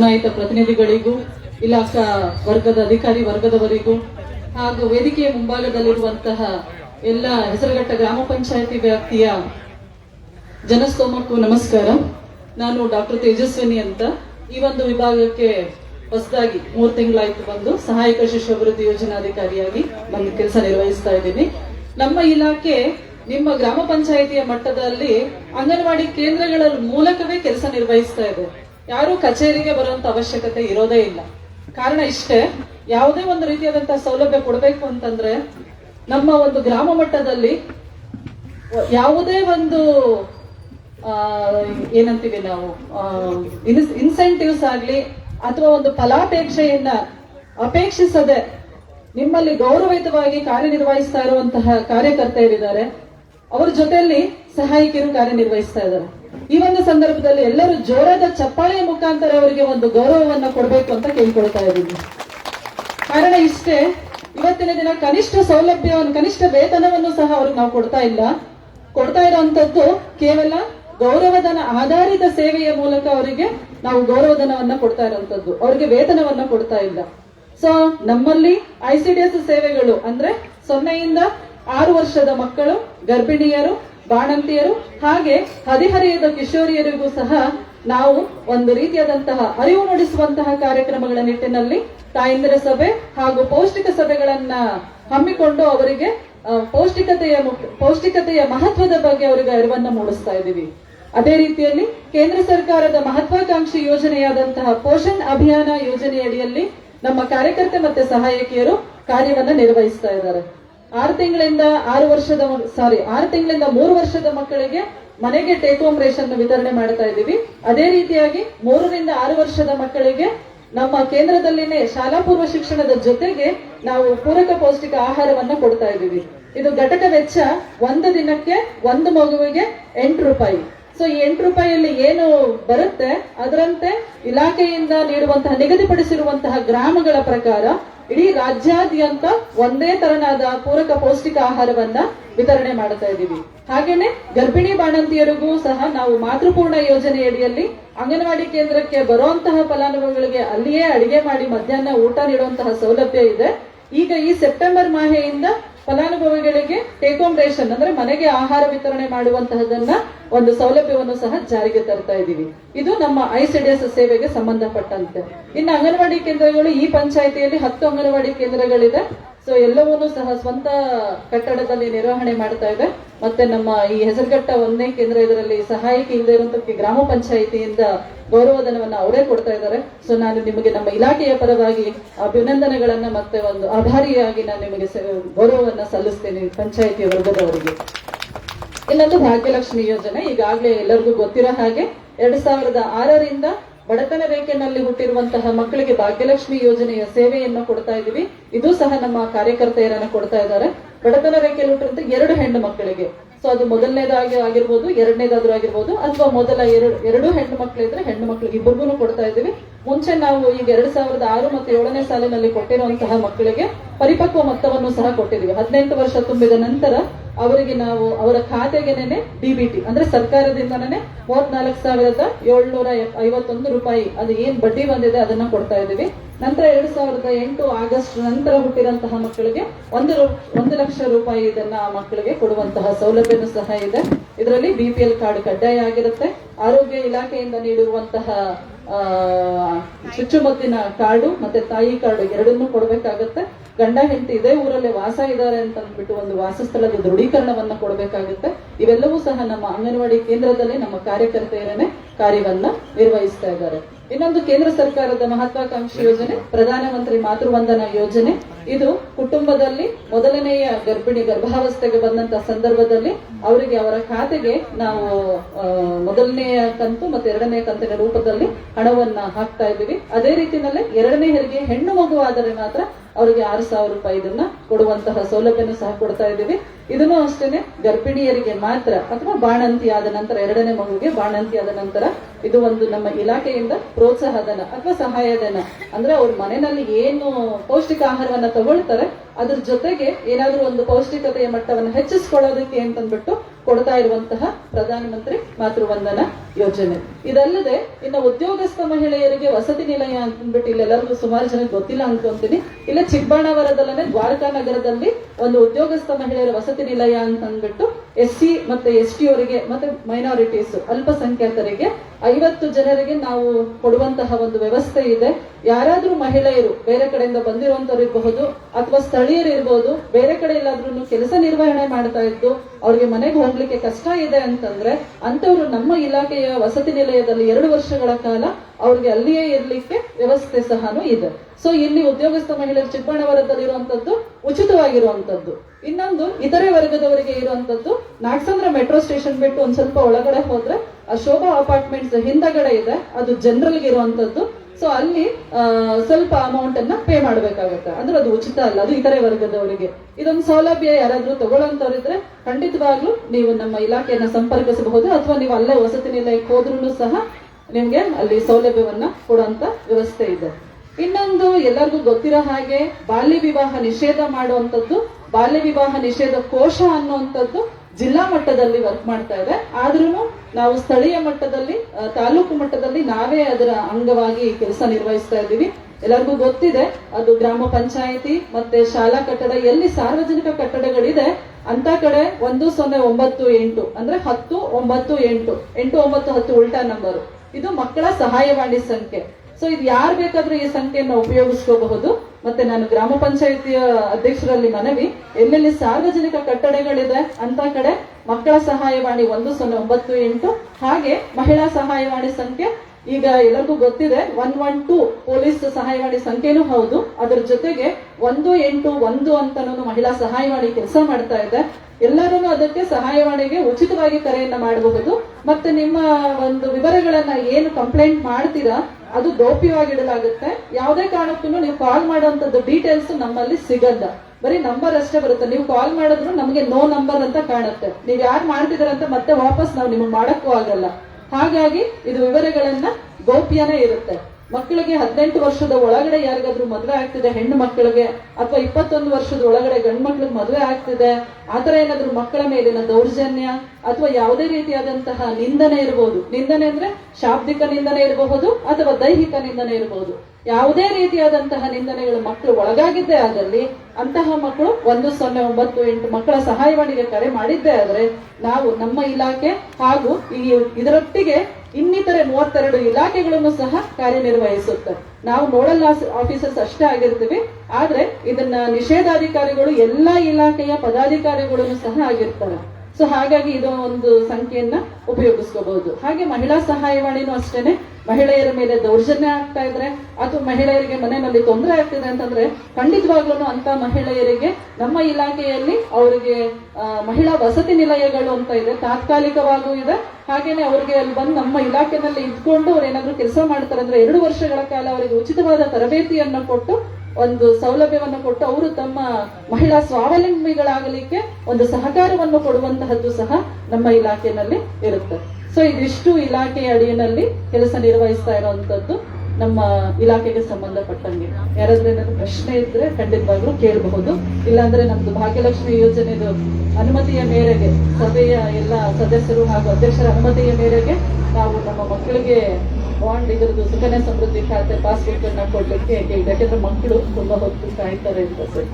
ಚುನಾಯಿತ ಪ್ರತಿನಿಧಿಗಳಿಗೂ, ಇಲಾಖಾ ವರ್ಗದ ಅಧಿಕಾರಿ ವರ್ಗದವರಿಗೂ, ಹಾಗೂ ವೇದಿಕೆಯ ಮುಂಭಾಗದಲ್ಲಿರುವಂತಹ ಎಲ್ಲ ಹೆಸರುಘಟ್ಟ ಗ್ರಾಮ ಪಂಚಾಯತಿ ವ್ಯಾಪ್ತಿಯ ಜನಸ್ತೋಮಕ್ಕೂ ನಮಸ್ಕಾರ. ನಾನು ಡಾಕ್ಟರ್ ತೇಜಸ್ವಿನಿ ಅಂತ. ಈ ಒಂದು ವಿಭಾಗಕ್ಕೆ ಹೊಸದಾಗಿ ಮೂರು ತಿಂಗಳಾಯ್ತು ಬಂದು ಸಹಾಯಕ ಶಿಶು ಅಭಿವೃದ್ಧಿ ಯೋಜನಾಧಿಕಾರಿಯಾಗಿ ಬಂದು ಕೆಲಸ ನಿರ್ವಹಿಸ್ತಾ ಇದ್ದೀನಿ. ನಮ್ಮ ಇಲಾಖೆ ನಿಮ್ಮ ಗ್ರಾಮ ಪಂಚಾಯಿತಿಯ ಮಟ್ಟದಲ್ಲಿ ಅಂಗನವಾಡಿ ಕೇಂದ್ರಗಳ ಮೂಲಕವೇ ಕೆಲಸ ನಿರ್ವಹಿಸ್ತಾ ಇದೆ. ಯಾರು ಕಚೇರಿಗೆ ಬರುವಂತ ಅವಶ್ಯಕತೆ ಇರೋದೇ ಇಲ್ಲ. ಕಾರಣ ಇಷ್ಟೇ, ಯಾವುದೇ ಒಂದು ರೀತಿಯಾದಂತಹ ಸೌಲಭ್ಯ ಕೊಡಬೇಕು ಅಂತಂದ್ರೆ ನಮ್ಮ ಒಂದು ಗ್ರಾಮ ಮಟ್ಟದಲ್ಲಿ ಯಾವುದೇ ಒಂದು ಏನಂತೀವಿ ನಾವು ಇನ್ಸೆಂಟಿವ್ಸ್ ಆಗ್ಲಿ ಅಥವಾ ಒಂದು ಫಲಾಪೇಕ್ಷೆಯನ್ನ ಅಪೇಕ್ಷಿಸದೆ ನಿಮ್ಮಲ್ಲಿ ಗೌರವಯುತವಾಗಿ ಕಾರ್ಯನಿರ್ವಹಿಸ್ತಾ ಇರುವಂತಹ ಕಾರ್ಯಕರ್ತೆಯರಿದ್ದಾರೆ. ಅವರ ಜೊತೆಯಲ್ಲಿ ಸಹಾಯಕಿಯರು ಕಾರ್ಯನಿರ್ವಹಿಸ್ತಾ ಇದ್ದಾರೆ. ಈ ಒಂದು ಸಂದರ್ಭದಲ್ಲಿ ಎಲ್ಲರೂ ಜೋರಾದ ಚಪ್ಪಾಳೆಯ ಮುಖಾಂತರ ಅವರಿಗೆ ಒಂದು ಗೌರವವನ್ನು ಕೊಡಬೇಕು ಅಂತ ಕೇಳ್ಕೊಳ್ತಾ ಇದ್ದೀನಿ. ಕಾರಣ ಇಷ್ಟೇ, ಇವತ್ತಿನ ದಿನ ಕನಿಷ್ಠ ಸೌಲಭ್ಯವನ್ನು, ಕನಿಷ್ಠ ವೇತನವನ್ನು ಸಹ ಅವ್ರಿಗೆ ನಾವು ಕೊಡ್ತಾ ಇಲ್ಲ. ಕೊಡ್ತಾ ಇರುವಂತದ್ದು ಕೇವಲ ಗೌರವಧನ ಆಧಾರಿತ ಸೇವೆಯ ಮೂಲಕ ಅವರಿಗೆ ನಾವು ಗೌರವಧನವನ್ನ ಕೊಡ್ತಾ ಇರುವಂತದ್ದು ಅವರಿಗೆ ವೇತನವನ್ನ ಕೊಡ್ತಾ ಇಲ್ಲ. ಸೊ ನಮ್ಮಲ್ಲಿ ಐಸಿಡಿಎಸ್ ಸೇವೆಗಳು ಅಂದ್ರೆ ಸೊನ್ನೆಯಿಂದ ಆರು ವರ್ಷದ ಮಕ್ಕಳು, ಗರ್ಭಿಣಿಯರು ಬಾಣಂತಿಯರು ಹಾಗೆ ಹದಿಹರೆಯದ ಕಿಶೋರಿಯರಿಗೂ ಸಹ ನಾವು ಒಂದು ರೀತಿಯಾದಂತಹ ಅರಿವು ಮೂಡಿಸುವಂತಹ ಕಾರ್ಯಕ್ರಮಗಳ ನಿಟ್ಟಿನಲ್ಲಿ ತಾಯಂದಿರ ಸಭೆ ಹಾಗೂ ಪೌಷ್ಟಿಕ ಸಭೆಗಳನ್ನ ಹಮ್ಮಿಕೊಂಡು ಅವರಿಗೆ ಪೌಷ್ಟಿಕತೆಯ ಪೌಷ್ಟಿಕತೆಯ ಮಹತ್ವದ ಬಗ್ಗೆ ಅವರಿಗೆ ಅರಿವನ್ನು ಮೂಡಿಸ್ತಾ ಇದ್ದೀವಿ. ಅದೇ ರೀತಿಯಲ್ಲಿ ಕೇಂದ್ರ ಸರ್ಕಾರದ ಮಹತ್ವಾಕಾಂಕ್ಷಿ ಯೋಜನೆಯಾದಂತಹ ಪೋಷಣ್ ಅಭಿಯಾನ ಯೋಜನೆಯಡಿಯಲ್ಲಿ ನಮ್ಮ ಕಾರ್ಯಕರ್ತೆ ಮತ್ತೆ ಸಹಾಯಕಿಯರು ಕಾರ್ಯವನ್ನು ನಿರ್ವಹಿಸ್ತಾ ಇದ್ದಾರೆ. ಆರು ತಿಂಗಳಿಂದ ಆರು ವರ್ಷದ ಸಾರಿ ಆರು ತಿಂಗಳಿಂದ ಮೂರು ವರ್ಷದ ಮಕ್ಕಳಿಗೆ ಮನೆಗೆ ಟೇಕ್ ಹೋಮ್ ರೇಷನ್ ವಿತರಣೆ ಮಾಡ್ತಾ ಇದ್ದೀವಿ. ಅದೇ ರೀತಿಯಾಗಿ ಮೂರರಿಂದ ಆರು ವರ್ಷದ ಮಕ್ಕಳಿಗೆ ನಮ್ಮ ಕೇಂದ್ರದಲ್ಲಿನೇ ಶಾಲಾ ಪೂರ್ವ ಶಿಕ್ಷಣದ ಜೊತೆಗೆ ನಾವು ಪೂರಕ ಪೌಷ್ಟಿಕ ಆಹಾರವನ್ನ ಕೊಡ್ತಾ ಇದ್ದೀವಿ. ಇದು ಘಟಕ ವೆಚ್ಚ ಒಂದು ದಿನಕ್ಕೆ ಒಂದು ಮಗುವಿಗೆ ಎಂಟು ರೂಪಾಯಿ. ಸೊ ಈ ಎಂಟು ರೂಪಾಯಿಯಲ್ಲಿ ಏನು ಬರುತ್ತೆ, ಅದರಂತೆ ಇಲಾಖೆಯಿಂದ ನೀಡುವಂತಹ, ನಿಗದಿಪಡಿಸಿರುವಂತಹ ಗ್ರಾಮಗಳ ಪ್ರಕಾರ ಇಡೀ ರಾಜ್ಯಾದ್ಯಂತ ಒಂದೇ ತರನಾದ ಪೂರಕ ಪೌಷ್ಟಿಕ ಆಹಾರವನ್ನ ವಿತರಣೆ ಮಾಡ್ತಾ ಇದ್ದೀವಿ. ಹಾಗೇನೆ ಗರ್ಭಿಣಿ ಬಾಣಂತಿಯರಿಗೂ ಸಹ ನಾವು ಮಾತೃಪೂರ್ಣ ಯೋಜನೆಯಡಿಯಲ್ಲಿ ಅಂಗನವಾಡಿ ಕೇಂದ್ರಕ್ಕೆ ಬರುವಂತಹ ಫಲಾನುಭವಿಗಳಿಗೆ ಅಲ್ಲಿಯೇ ಅಡಿಗೆ ಮಾಡಿ ಮಧ್ಯಾಹ್ನ ಊಟ ನೀಡುವಂತಹ ಸೌಲಭ್ಯ ಇದೆ. ಈಗ ಈ ಸೆಪ್ಟೆಂಬರ್ ಮಾಹೆಯಿಂದ ಫಲಾನುಭವಿಗಳಿಗೆ ಟೇಕ್ ಹೋಮ್ ರೇಷನ್ ಅಂದ್ರೆ ಮನೆಗೆ ಆಹಾರ ವಿತರಣೆ ಮಾಡುವಂತಹದನ್ನ ಒಂದು ಸೌಲಭ್ಯವನ್ನು ಸಹ ಜಾರಿಗೆ ತರ್ತಾ ಇದ್ದೀವಿ. ಇದು ನಮ್ಮ ಐಸಿಡಿಎಸ್ ಸೇವೆಗೆ ಸಂಬಂಧಪಟ್ಟಂತೆ. ಇನ್ನು ಅಂಗನವಾಡಿ ಕೇಂದ್ರಗಳು ಈ ಪಂಚಾಯಿತಿಯಲ್ಲಿ ಹತ್ತು ಅಂಗನವಾಡಿ ಕೇಂದ್ರಗಳಿದೆ. ಸೊ ಎಲ್ಲವನ್ನೂ ಸಹ ಸ್ವಂತ ಕಟ್ಟಡದಲ್ಲಿ ನಿರ್ವಹಣೆ ಮಾಡ್ತಾ ಇದೆ. ಮತ್ತೆ ನಮ್ಮ ಈ ಹೆಸರುಘಟ್ಟ ಒಂದನೇ ಕೇಂದ್ರ ಇದರಲ್ಲಿ ಸಹಾಯಕ ಇಲ್ಲದೆ ಇರುವಂತಕ್ಕೆ ಗ್ರಾಮ ಪಂಚಾಯಿತಿಯಿಂದ ಗೌರವಧನವನ್ನು ಅವರೇ ಕೊಡ್ತಾ ಇದ್ದಾರೆ. ಸೊ ನಾನು ನಿಮಗೆ ನಮ್ಮ ಇಲಾಖೆಯ ಪರವಾಗಿ ಅಭಿನಂದನೆಗಳನ್ನ ಮತ್ತೆ ಒಂದು ಆಭಾರಿಯಾಗಿ ನಾನು ನಿಮಗೆ ಗೌರವವನ್ನು ಸಲ್ಲಿಸ್ತೇನೆ ಪಂಚಾಯಿತಿ ವರ್ಗದವರಿಗೆ. ಇನ್ನೊಂದು ಭಾಗ್ಯಲಕ್ಷ್ಮಿ ಯೋಜನೆ, ಈಗಾಗಲೇ ಎಲ್ಲರಿಗೂ ಗೊತ್ತಿರೋ ಹಾಗೆ, ಎರಡ್ ಸಾವಿರದ ಆರರಿಂದ ಬಡತನ ರೇಖೆನಲ್ಲಿ ಹುಟ್ಟಿರುವಂತಹ ಮಕ್ಕಳಿಗೆ ಭಾಗ್ಯಲಕ್ಷ್ಮಿ ಯೋಜನೆಯ ಸೇವೆಯನ್ನು ಕೊಡ್ತಾ ಇದೀವಿ ಇದು ಸಹ ನಮ್ಮ ಕಾರ್ಯಕರ್ತೆಯರನ್ನ ಕೊಡ್ತಾ ಇದ್ದಾರೆ. ಬಡತನ ರೇಖೆಯಲ್ಲಿ ಹುಟ್ಟಿರುವಂತ ಎರಡು ಹೆಣ್ಣು ಮಕ್ಕಳಿಗೆ. ಸೊ ಅದು ಮೊದಲನೇದಾಗಿ ಆಗಿರ್ಬೋದು, ಎರಡನೇದಾದ್ರೂ ಆಗಿರ್ಬೋದು, ಅಥವಾ ಮೊದಲ ಎರಡು ಎರಡು ಹೆಣ್ಣು ಮಕ್ಕಳಿದ್ರೆ ಹೆಣ್ಣು ಮಕ್ಕಳಿಗೆ ಇಬ್ಬರಿಗೂ ಕೊಡ್ತಾ ಇದೀವಿ ಮುಂಚೆ ನಾವು ಈಗ ಎರಡ್ ಸಾವಿರದ ಆರು ಮತ್ತು ಏಳನೇ ಸಾಲಿನಲ್ಲಿ ಕೊಟ್ಟಿರುವಂತಹ ಮಕ್ಕಳಿಗೆ ಪರಿಪಕ್ವ ಮೊತ್ತವನ್ನು ಸಹ ಕೊಟ್ಟಿದ್ದೀವಿ. ಹದಿನೆಂಟು ವರ್ಷ ತುಂಬಿದ ನಂತರ ಅವರಿಗೆ ನಾವು ಅವರ ಖಾತೆಗೆನೆ ಡಿಬಿಟಿ ಅಂದ್ರೆ ಸರ್ಕಾರದಿಂದನೇ ಮೂವತ್ನಾಲ್ಕು ಸಾವಿರದ ಏಳ್ನೂರ ಐವತ್ತೊಂದು ರೂಪಾಯಿ ಅದು ಏನ್ ಬಡ್ಡಿ ಬಂದಿದೆ ಅದನ್ನ ಕೊಡ್ತಾ ಇದ್ದೀವಿ. ನಂತರ ಎರಡ್ ಸಾವಿರದ ಎಂಟು ಆಗಸ್ಟ್ ನಂತರ ಹುಟ್ಟಿದಂತಹ ಮಕ್ಕಳಿಗೆ ಒಂದು ಒಂದು ಲಕ್ಷ ರೂಪಾಯಿ ಇದನ್ನ ಆ ಮಕ್ಕಳಿಗೆ ಕೊಡುವಂತಹ ಸೌಲಭ್ಯನೂ ಸಹ ಇದೆ. ಇದರಲ್ಲಿ ಬಿಪಿಎಲ್ ಕಾರ್ಡ್ ಕಡ್ಡಾಯ ಆಗಿರುತ್ತೆ. ಆರೋಗ್ಯ ಇಲಾಖೆಯಿಂದ ನೀಡಿರುವಂತಹ ಚುಚ್ಚುಮದ್ದಿನ ಕಾರ್ಡು ಮತ್ತೆ ತಾಯಿ ಕಾರ್ಡು ಎರಡನ್ನೂ ಕೊಡಬೇಕಾಗತ್ತೆ. ಗಂಡ ಹೆಂಡತಿ ಇದೇ, ಊರಲ್ಲೇ ವಾಸ ಇದ್ದಾರೆ ಅಂತ ಅಂದ್ಬಿಟ್ಟು ಒಂದು ವಾಸಸ್ಥಳದ ದೃಢೀಕರಣವನ್ನ ಕೊಡಬೇಕಾಗುತ್ತೆ. ಇವೆಲ್ಲವೂ ಸಹ ನಮ್ಮ ಅಂಗನವಾಡಿ ಕೇಂದ್ರದಲ್ಲಿ ನಮ್ಮ ಕಾರ್ಯಕರ್ತೆಯರನ್ನೇ ಕಾರ್ಯವನ್ನ ನಿರ್ವಹಿಸ್ತಾ ಇದ್ದಾರೆ. ಇನ್ನೊಂದು ಕೇಂದ್ರ ಸರ್ಕಾರದ ಮಹತ್ವಾಕಾಂಕ್ಷಿ ಯೋಜನೆ ಪ್ರಧಾನಮಂತ್ರಿ ಮಾತೃವಂದನಾ ಯೋಜನೆ. ಇದು ಕುಟುಂಬದಲ್ಲಿ ಮೊದಲನೆಯ ಗರ್ಭಿಣಿ ಗರ್ಭಾವಸ್ಥೆಗೆ ಬಂದಂತ ಸಂದರ್ಭದಲ್ಲಿ ಅವರಿಗೆ ಅವರ ಖಾತೆಗೆ ನಾವು ಮೊದಲನೆಯ ಕಂತು ಮತ್ತೆ ಎರಡನೇ ಕಂತಿನ ರೂಪದಲ್ಲಿ ಹಣವನ್ನ ಹಾಕ್ತಾ ಇದ್ದೀವಿ. ಅದೇ ರೀತಿಯಲ್ಲಿ ಎರಡನೇ ಹೆರಿಗೆ ಹೆಣ್ಣು ಮಗು ಆದರೆ ಮಾತ್ರ ಅವರಿಗೆ ಆರು ಸಾವಿರ ರೂಪಾಯಿ ಇದನ್ನ ಕೊಡುವಂತಹ ಸೌಲಭ್ಯನೂ ಸಹ ಕೊಡ್ತಾ ಇದ್ದೀವಿ. ಇದನ್ನು ಅಷ್ಟೇನೆ ಗರ್ಭಿಣಿಯರಿಗೆ ಮಾತ್ರ ಅಥವಾ ಬಾಣಂತಿ ಆದ ನಂತರ ಎರಡನೇ ಮಗುವಿಗೆ ಬಾಣಂತಿ ಆದ ನಂತರ ಇದು ಒಂದು ನಮ್ಮ ಇಲಾಖೆಯಿಂದ ಪ್ರೋತ್ಸಾಹಧನ ಅಥವಾ ಸಹಾಯಧನ ಅಂದ್ರೆ ಅವ್ರ ಮನೆಯಲ್ಲಿ ಏನು ಪೌಷ್ಟಿಕ ಆಹಾರವನ್ನ ತಗೊಳ್ತಾರೆ ಅದ್ರ ಜೊತೆಗೆ ಏನಾದರೂ ಒಂದು ಪೌಷ್ಟಿಕತೆಯ ಮಟ್ಟವನ್ನು ಹೆಚ್ಚಿಸ್ಕೊಳ್ಳೋದಕ್ಕೆ ಅಂತಂದ್ಬಿಟ್ಟು ಕೊಡ್ತಾ ಇರುವಂತಹ ಪ್ರಧಾನಮಂತ್ರಿ ಮಾತೃವಂದನ ಯೋಜನೆ. ಇದಲ್ಲದೆ ಇನ್ನು ಉದ್ಯೋಗಸ್ಥ ಮಹಿಳೆಯರಿಗೆ ವಸತಿ ನಿಲಯ ಅಂತಂದ್ಬಿಟ್ಟು ಇಲ್ಲೆಲ್ಲರಿಗೂ ಸುಮಾರು ಜನಕ್ಕೆ ಗೊತ್ತಿಲ್ಲ ಅನ್ಕೊಂತೀನಿ ಇಲ್ಲ ಚಿಕ್ಕಬಳ್ಳಾಪುರದಲ್ಲೇ ದ್ವಾರಕಾ ನಗರದಲ್ಲಿ ಒಂದು ಉದ್ಯೋಗಸ್ಥ ಮಹಿಳೆಯರ ವಸತಿ ನಿಲಯ ಅಂತ ಅಂದ್ಬಿಟ್ಟು ಎಸ್ ಸಿ ಮತ್ತೆ ಎಸ್ ಟಿ ಅವರಿಗೆ ಮತ್ತೆ ಮೈನಾರಿಟೀಸ್ ಅಲ್ಪಸಂಖ್ಯಾತರಿಗೆ ಐವತ್ತು ಜನರಿಗೆ ನಾವು ಕೊಡುವಂತಹ ಒಂದು ವ್ಯವಸ್ಥೆ ಇದೆ. ಯಾರಾದ್ರೂ ಮಹಿಳೆಯರು ಬೇರೆ ಕಡೆಯಿಂದ ಬಂದಿರುವಂತವ್ರು ಇರಬಹುದು ಅಥವಾ ಸ್ಥಳೀಯರು ಇರಬಹುದು ಬೇರೆ ಕಡೆ ಎಲ್ಲಾದ್ರೂ ಕೆಲಸ ನಿರ್ವಹಣೆ ಮಾಡ್ತಾ ಇದ್ದು ಅವ್ರಿಗೆ ಮನೆಗೆ ಹೋಗ್ಲಿಕ್ಕೆ ಕಷ್ಟ ಇದೆ ಅಂತಂದ್ರೆ ಅಂತವ್ರು ನಮ್ಮ ಇಲಾಖೆಯ ವಸತಿ ನಿಲಯದಲ್ಲಿ ಎರಡು ವರ್ಷಗಳ ಕಾಲ ಅವ್ರಿಗೆ ಅಲ್ಲಿಯೇ ಇರ್ಲಿಕ್ಕೆ ವ್ಯವಸ್ಥೆ ಸಹನು ಇದೆ. ಸೊ ಇಲ್ಲಿ ಉದ್ಯೋಗಸ್ಥ ಮಹಿಳೆಯರು ಚಿಕ್ಕಬಣ್ಣವರದಲ್ಲಿ ಇರುವಂತದ್ದು ಉಚಿತವಾಗಿರುವಂತದ್ದು ಇನ್ನೊಂದು, ಇತರೆ ವರ್ಗದವರಿಗೆ ಇರುವಂತದ್ದು ನಾಗಸಂದ್ರ ಮೆಟ್ರೋ ಸ್ಟೇಷನ್ ಬಿಟ್ಟು ಒಂದ್ ಸ್ವಲ್ಪ ಒಳಗಡೆ ಹೋದ್ರೆ ಆ ಶೋಭಾ ಅಪಾರ್ಟ್ಮೆಂಟ್ಸ್ ಹಿಂದಗಡೆ ಇದೆ, ಅದು ಜನರಲ್ ಇರುವಂತದ್ದು ಸೊ ಅಲ್ಲಿ ಸ್ವಲ್ಪ ಅಮೌಂಟ್ ಅನ್ನ ಪೇ ಮಾಡ್ಬೇಕಾಗತ್ತೆ. ಅಂದ್ರೆ ಅದು ಉಚಿತ ಅಲ್ಲ, ಅದು ಇತರೆ ವರ್ಗದವರಿಗೆ. ಇದೊಂದು ಸೌಲಭ್ಯ ಯಾರಾದ್ರೂ ತಗೊಳ್ಳೋಂಥವ್ರಿದ್ರೆ ಖಂಡಿತವಾಗ್ಲೂ ನೀವು ನಮ್ಮ ಇಲಾಖೆಯನ್ನ ಸಂಪರ್ಕಿಸಬಹುದು, ಅಥವಾ ನೀವು ಅಲ್ಲೇ ವಸತಿ ನಿಲಯಕ್ಕೆ ಹೋದ್ರೂ ಸಹ ನಿಮ್ಗೆ ಅಲ್ಲಿ ಸೌಲಭ್ಯವನ್ನ ಕೊಡುವಂತ ವ್ಯವಸ್ಥೆ ಇದೆ. ಇನ್ನೊಂದು, ಎಲ್ಲರಿಗೂ ಗೊತ್ತಿರೋ ಹಾಗೆ, ಬಾಲ್ಯ ವಿವಾಹ ನಿಷೇಧ ಮಾಡುವಂಥದ್ದು, ಬಾಲ್ಯ ವಿವಾಹ ನಿಷೇಧ ಕೋಶ ಅನ್ನುವಂಥದ್ದು ಜಿಲ್ಲಾ ಮಟ್ಟದಲ್ಲಿ ವರ್ಕ್ ಮಾಡ್ತಾ ಇದೆ. ಆದ್ರೂ ನಾವು ಸ್ಥಳೀಯ ಮಟ್ಟದಲ್ಲಿ ತಾಲೂಕು ಮಟ್ಟದಲ್ಲಿ ನಾವೇ ಅದರ ಅಂಗವಾಗಿ ಕೆಲಸ ನಿರ್ವಹಿಸ್ತಾ ಇದ್ದೀವಿ. ಎಲ್ಲರಿಗೂ ಗೊತ್ತಿದೆ, ಅದು ಗ್ರಾಮ ಪಂಚಾಯಿತಿ ಮತ್ತೆ ಶಾಲಾ ಕಟ್ಟಡ, ಎಲ್ಲಿ ಸಾರ್ವಜನಿಕ ಕಟ್ಟಡಗಳಿದೆ, ಅಂತ ಕಡೆ ಒಂದು ಸೊನ್ನೆ ಒಂಬತ್ತು ಎಂಟು, ಅಂದ್ರೆ ಹತ್ತು ಒಂಬತ್ತು ಎಂಟು ಎಂಟು ಒಂಬತ್ತು ಹತ್ತು ಉಲ್ಟಾ ನಂಬರು ಇದು ಮಕ್ಕಳ ಸಹಾಯವಾಣಿ ಸಂಖ್ಯೆ. ಸೊ ಇದು ಯಾರು ಬೇಕಾದ್ರೂ ಈ ಸಂಖ್ಯೆಯನ್ನು ಉಪಯೋಗಿಸ್ಕೋಬಹುದು. ಮತ್ತೆ ನಾನು ಗ್ರಾಮ ಪಂಚಾಯತಿಯ ಅಧ್ಯಕ್ಷರಲ್ಲಿ ಮನವಿ. ಎಲ್ಲೆಲ್ಲಿ ಸಾರ್ವಜನಿಕ ಕಟ್ಟಡಗಳಿದೆ ಅಂತ ಕಡೆ ಮಕ್ಕಳ ಸಹಾಯವಾಣಿ ಒಂದು ಸೊನ್ನೆ ಒಂಬತ್ತು ಎಂಟು. ಹಾಗೆ ಮಹಿಳಾ ಸಹಾಯವಾಣಿ ಸಂಖ್ಯೆ ಈಗ ಎಲ್ಲರಿಗೂ ಗೊತ್ತಿದೆ. ಒನ್ ಒನ್ ಟೂ ಪೊಲೀಸ್ ಸಹಾಯವಾಣಿ ಸಂಖ್ಯೆನೂ ಹೌದು. ಅದರ ಜೊತೆಗೆ ಒಂದು ಎಂಟು ಒಂದು ಅಂತನೂ ಮಹಿಳಾ ಸಹಾಯವಾಣಿ ಕೆಲಸ ಮಾಡ್ತಾ ಇದೆ. ಎಲ್ಲರೂ ಅದಕ್ಕೆ ಸಹಾಯವಾಣಿಗೆ ಉಚಿತವಾಗಿ ಕರೆಯನ್ನ ಮಾಡಬಹುದು. ಮತ್ತೆ ನಿಮ್ಮ ಒಂದು ವಿವರಗಳನ್ನ ಏನು ಕಂಪ್ಲೇಂಟ್ ಮಾಡ್ತೀರಾ ಅದು ಗೌಪ್ಯವಾಗಿಡಲಾಗುತ್ತೆ. ಯಾವುದೇ ಕಾರಣಕ್ಕೂ ನೀವು ಕಾಲ್ ಮಾಡುವಂತದ್ದು ಡೀಟೇಲ್ಸ್ ನಮ್ಮಲ್ಲಿ ಸಿಗಲ್ಲ. ಬರೀ ನಂಬರ್ ಅಷ್ಟೇ ಬರುತ್ತೆ. ನೀವು ಕಾಲ್ ಮಾಡಿದ್ರು ನಮಗೆ ನೋ ನಂಬರ್ ಅಂತ ಕಾಣುತ್ತೆ. ನೀವು ಯಾರು ಮಾಡ್ತಿದಾರೆ ಅಂತ ಮತ್ತೆ ವಾಪಸ್ ನಾವು ನಿಮಗೆ ಮಾಡಕ್ಕೂ ಆಗಲ್ಲ. ಹಾಗಾಗಿ ಇದು ವಿವರಗಳನ್ನ ಗೌಪ್ಯನೇ ಇರುತ್ತೆ. ಮಕ್ಕಳಿಗೆ ಹದಿನೆಂಟು ವರ್ಷದ ಒಳಗಡೆ ಯಾರಿಗಾದ್ರೂ ಮದುವೆ ಆಗ್ತಿದೆ, ಹೆಣ್ಣು ಮಕ್ಕಳಿಗೆ, ಅಥವಾ ಇಪ್ಪತ್ತೊಂದು ವರ್ಷದ ಒಳಗಡೆ ಗಂಡು ಮಕ್ಳಿಗೆ ಮದುವೆ ಆಗ್ತಿದೆ ಆತರ ಏನಾದ್ರೂ ಮಕ್ಕಳ ಮೇಲಿನ ದೌರ್ಜನ್ಯ, ಅಥವಾ ಯಾವುದೇ ರೀತಿಯಾದಂತಹ ನಿಂದನೆ ಇರಬಹುದು ನಿಂದನೆ ಅಂದ್ರೆ ಶಾಬ್ದಿಕ ನಿಂದನೆ ಇರಬಹುದು, ಅಥವಾ ದೈಹಿಕ ನಿಂದನೆ ಇರಬಹುದು ಯಾವುದೇ ರೀತಿಯಾದಂತಹ ನಿಂದನೆಗಳು ಮಕ್ಕಳು ಒಳಗಾಗಿದ್ದೇ ಆದಲ್ಲಿ ಅಂತಹ ಮಕ್ಕಳು ಒಂದು ಸೊನ್ನೆ ಒಂಬತ್ತು ಎಂಟು ಮಕ್ಕಳ ಸಹಾಯವಾಣಿಗೆ ಕರೆ ಮಾಡಿದ್ದೇ ಆದ್ರೆ, ನಾವು ನಮ್ಮ ಇಲಾಖೆ ಹಾಗೂ ಈ ಇದರೊಟ್ಟಿಗೆ ಇನ್ನಿತರೆ ಮೂವತ್ತೆರಡು ಇಲಾಖೆಗಳನ್ನು ಸಹ ಕಾರ್ಯನಿರ್ವಹಿಸುತ್ತೆ. ನಾವು ನೋಡಲ್ ಆಫೀಸರ್ಸ್ ಅಷ್ಟೇ ಆಗಿರ್ತೀವಿ, ಆದ್ರೆ ಇದನ್ನ ನಿಷೇಧಾಧಿಕಾರಿಗಳು, ಎಲ್ಲಾ ಇಲಾಖೆಯ ಪದಾಧಿಕಾರಿಗಳನ್ನು ಸಹ ಆಗಿರ್ತಾರೆ. ಸೊ ಹಾಗಾಗಿ ಇದು ಒಂದು ಸಂಖ್ಯೆಯನ್ನ ಉಪಯೋಗಿಸ್ಕೋಬಹುದು. ಹಾಗೆ ಮಹಿಳಾ ಸಹಾಯವಾಣಿನೂ ಅಷ್ಟೇನೆ. ಮಹಿಳೆಯರ ಮೇಲೆ ದೌರ್ಜನ್ಯ ಆಗ್ತಾ ಇದ್ರೆ, ಅಥವಾ ಮಹಿಳೆಯರಿಗೆ ಮನೆಯಲ್ಲಿ ತೊಂದರೆ ಆಗ್ತಿದೆ ಅಂತಂದ್ರೆ ಖಂಡಿತವಾಗ್ಲೂ ಅಂತ ಮಹಿಳೆಯರಿಗೆ ನಮ್ಮ ಇಲಾಖೆಯಲ್ಲಿ ಅವರಿಗೆ ಮಹಿಳಾ ವಸತಿ ನಿಲಯಗಳು ಅಂತ ಇದೆ, ತಾತ್ಕಾಲಿಕವಾಗೂ ಇದೆ. ಹಾಗೇನೆ ಅವರಿಗೆ ಅಲ್ಲಿ ಬಂದು ನಮ್ಮ ಇಲಾಖೆನಲ್ಲಿ ಇದ್ಕೊಂಡು ಅವ್ರು ಏನಾದ್ರು ಕೆಲಸ ಮಾಡ್ತಾರೆ ಅಂದ್ರೆ ಎರಡು ವರ್ಷಗಳ ಕಾಲ ಅವರಿಗೆ ಉಚಿತವಾದ ತರಬೇತಿಯನ್ನು ಕೊಟ್ಟು ಒಂದು ಸೌಲಭ್ಯವನ್ನು ಕೊಟ್ಟು ಅವರು ತಮ್ಮ ಮಹಿಳಾ ಸ್ವಾವಲಂಬಿಗಳಾಗಲಿಕ್ಕೆ ಒಂದು ಸಹಕಾರವನ್ನು ಕೊಡುವಂತಹದ್ದು ಸಹ ನಮ್ಮ ಇಲಾಖೆಯಲ್ಲಿ ಇರುತ್ತೆ. ಸೊ ಇದಿಷ್ಟು ಇಲಾಖೆಯ ಅಡಿಯಲ್ಲಿ ಕೆಲಸ ನಿರ್ವಹಿಸ್ತಾ ಇರುವಂತದ್ದು ನಮ್ಮ ಇಲಾಖೆಗೆ ಸಂಬಂಧಪಟ್ಟಂಗೆ. ಯಾರಾದ್ರೂ ಏನಾದ್ರು ಪ್ರಶ್ನೆ ಇದ್ರೆ ಖಂಡಿತವಾಗ್ಲೂ ಕೇಳಬಹುದು. ಇಲ್ಲಾಂದ್ರೆ ನಮ್ದು ಭಾಗ್ಯಲಕ್ಷ್ಮಿ ಯೋಜನೆದು ಅನುಮತಿಯ ಮೇರೆಗೆ ಸಭೆಯ ಎಲ್ಲ ಸದಸ್ಯರು ಹಾಗೂ ಅಧ್ಯಕ್ಷರ ಅನುಮತಿಯ ಮೇರೆಗೆ ನಾವು ನಮ್ಮ ಮಕ್ಕಳಿಗೆ ಬಾಂಡ್ ಇದ್ರದ್ದು ಸುಕನ್ಯಾ ಸಮೃದ್ಧಿ ಖಾತೆ, ಪಾಸ್ಬುಕ್ ಅನ್ನ ಕೊಡ್ಲಿಕ್ಕೆ ಯಾಕೆಂದ್ರೆ ಮಕ್ಕಳು ತುಂಬಾ ಹೊತ್ತು ಕಾಯ್ತಾರೆ ಅಂತ ಸರ್.